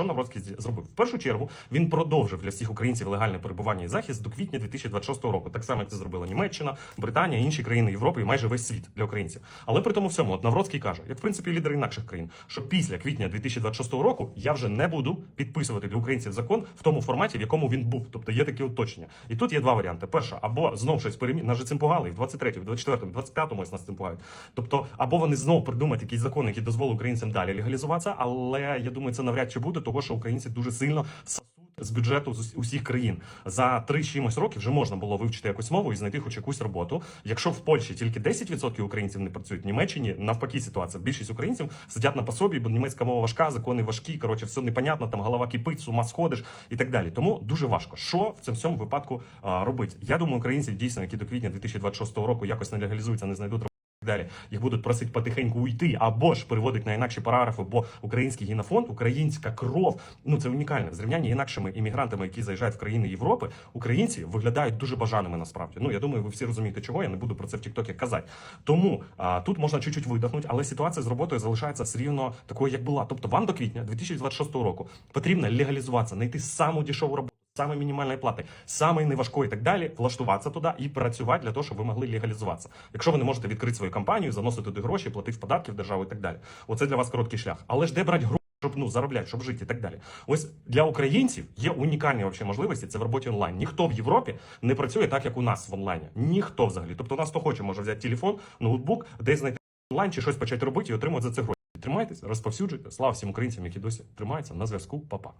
Що Навроцький зробив? В першу чергу він продовжив для всіх українців легальне перебування і захист до квітня 2026 року. Так само, як це зробила Німеччина, Британія, інші країни Європи і майже весь світ для українців. Але при тому всьому, от Навроцький каже, як в принципі лідери інакших країн, що після квітня 2026 року я вже не буду підписувати для українців закон в тому форматі, в якому він був. Тобто є такі уточнення. І тут є два варіанти. Перше, або знов щось перемі... Нас же цим пугали в 23-му, в 24-му, 25-му ось нас цим пугають. Тобто, або вони знову придумають якийсь закон, який дозволить українцям далі легалізуватися, але я думаю, це навряд чи буде, того що українці дуже сильно з бюджету з усіх країн за три чимось років вже можна було вивчити якусь мову і знайти хоч якусь роботу. Якщо в Польщі тільки 10% українців не працюють, в Німеччині навпаки ситуація. Більшість українців сидять на пособі, бо німецька мова важка, закони важкі. Коротше, все непонятно, там голова кипить, з ума сходиш і так далі. Тому дуже важко. Що в цьому всьому випадку робити? Я думаю, українці дійсно, які до квітня 2026 року якось не легалізуються, не знайдуть далі. Їх будуть просити потихеньку уйти, або ж переводить на інакші параграфи, бо український генофонд, українська кров, ну це унікальне. В зрівнянні інакшими іммігрантами, які заїжджають в країни Європи, українці виглядають дуже бажаними насправді. Ну я думаю, ви всі розумієте, чого я не буду про це в Тіктокі казати. Тому а, тут можна чуть-чуть видихнути, але ситуація з роботою залишається все рівно такою, як була. Тобто, вам до квітня 2026 року потрібно легалізуватися, знайти саму дешеву роботу. Саме мінімальної плати, саме неважкої і так далі, влаштуватися туди і працювати для того, щоб ви могли легалізуватися. Якщо ви не можете відкрити свою компанію, заносити туди гроші, платити податки в державу і так далі. Оце для вас короткий шлях. Але ж де брати гроші, щоб ну заробляти, щоб жити і так далі. Ось для українців є унікальні вообще можливості. Це в роботі онлайн. Ніхто в Європі не працює так, як у нас в онлайні. Ніхто взагалі. Тобто, у нас хто хоче, може взяти телефон, ноутбук, десь знайти онлайн чи щось почати робити і отримати за це гроші. Тримайтесь, розповсюджуйте. Слава всім українцям, які досі тримаються на зв'язку. Па-па.